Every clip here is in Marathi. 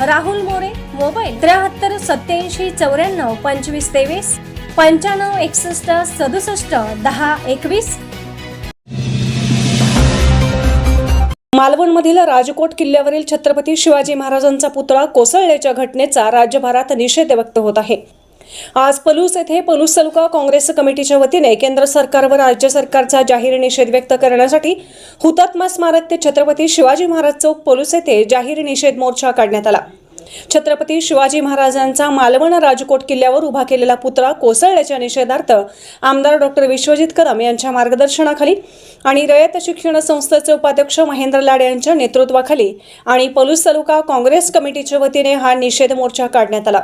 राहुल मोरे मोबाईल त्र्याहत्तर सत्याऐंशी चौऱ्याण्णव पंचवीस तेवीस पंच्याण्णव एकसष्ट सदुसष्ट दहा एकवीस. मालवणमधील राजकोट किल्ल्यावरील छत्रपती शिवाजी महाराजांचा पुतळा कोसळल्याच्या घटनेचा राज्यभरात निषेध व्यक्त होत आहे. आज पलूस येथे पलूस तालुका काँग्रेस कमिटीच्या वतीने केंद्र सरकार व राज्य सरकारचा जाहीर निषेध व्यक्त करण्यासाठी हुतात्मा स्मारक ते छत्रपती शिवाजी महाराज चौक पलूस येथे जाहीर निषेध मोर्चा काढण्यात आला. छत्रपती शिवाजी महाराजांचा मालवण राजकोट किल्ल्यावर उभा केलेला पुतळा कोसळल्याच्या निषेधार्थ आमदार डॉक्टर विश्वजित कदम यांच्या मार्गदर्शनाखाली आणि रयत शिक्षण संस्थेचे उपाध्यक्ष महेंद्र लाड यांच्या नेतृत्वाखाली आणि पलूस तालुका काँग्रेस कमिटीच्या वतीने हा निषेध मोर्चा काढण्यात आला.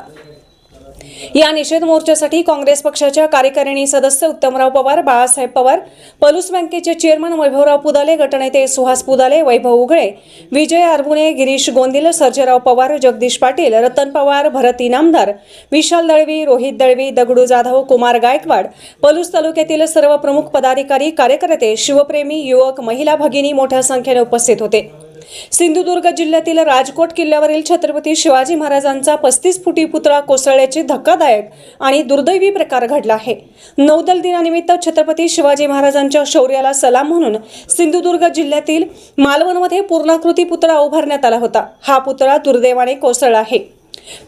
या निषेध मोर्चासाठी काँग्रेस पक्षाच्या कार्यकारिणी सदस्य उत्तमराव पवार बाळासाहेब पवार पलूस बँकेचे चेअरमन वैभवराव पुदाले गटनेते सुहास पुदाले वैभव उगळे विजय आरबुणे गिरीश गोंदिल सर्जेराव पवार जगदीश पाटील रतन पवार भरत इनामदार विशाल दळवी रोहित दळवी दगडू जाधव कुमार गायकवाड पलूस तालुक्यातील सर्व प्रमुख पदाधिकारी कार्यकर्ते शिवप्रेमी युवक महिला भगिनी मोठ्या संख्येने उपस्थित होते. सिंधुदुर्ग जिल्ह्यातील राजकोट किल्ल्यावरील छत्रपती शिवाजी महाराजांचा पस्तीस फुटी पुतळा कोसळल्याचे धक्कादायक आणि दुर्दैवी प्रकार घडला आहे. नौदल दिनानिमित्त छत्रपती शिवाजी महाराजांच्या शौर्याला सलाम म्हणून सिंधुदुर्ग जिल्ह्यातील मालवणमध्ये पूर्णाकृती पुतळा उभारण्यात आला होता. हा पुतळा दुर्दैवाने कोसळला आहे.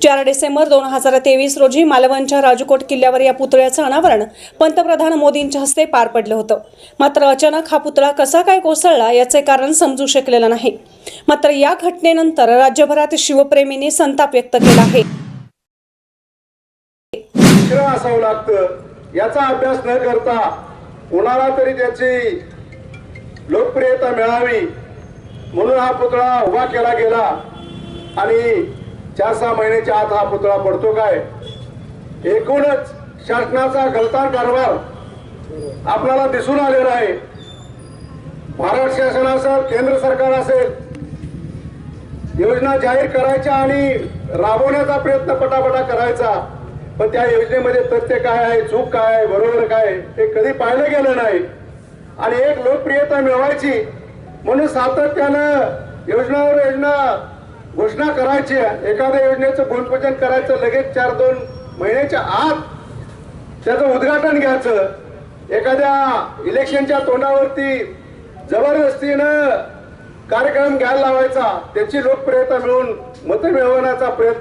चार डिसेंबर दोन हजार तेवीस रोजी मालवणच्या राजकोट किल्ल्यावर या पुतळ्याचं अनावरण पंतप्रधान मोदींच्या हस्ते पार पडलं होतं. मात्र अचानक हा पुतळा कसा काय कोसळला याचे कारण समजू शकलेलं नाही. मात्र या घटनेनंतर राज्यभरात शिवप्रेमींनी संताप व्यक्त केला आहे. असावं लागतं. याचा अभ्यास न करता कोणाला तरी त्याची लोकप्रियता मिळावी. म्हणून हा पुतळा उभा केला गेला. आणि चार सहा महिन्याच्या आत हा पुतळा पडतो काय? एकूणच शासनाचा गलतान कारभार आपल्याला दिसून आलेला आहे. महाराष्ट्र शासन असेल केंद्र सरकार असेल योजना जाहीर करायच्या आणि राबवण्याचा प्रयत्न पटापटा करायचा. पण त्या योजनेमध्ये तथ्य काय आहे चूक काय आहे बरोबर काय ते हे कधी पाहिलं गेलं नाही. आणि एक लोकप्रियता मिळवायची म्हणून सातत्यानं योजनावर योजना घोषणा करायची एखाद्या योजनेचं भूमिपूजन करायचं लगेच चार दोन महिन्याच्या आत त्याचं उद्घाटन घ्यायचं. एखाद्या इलेक्शनच्या तोंडावरती जबरदस्तीनं कार्यक्रम घ्यायला लावायचा. त्याची लोकप्रियता मिळवून मतं मिळवण्याचा प्रयत्न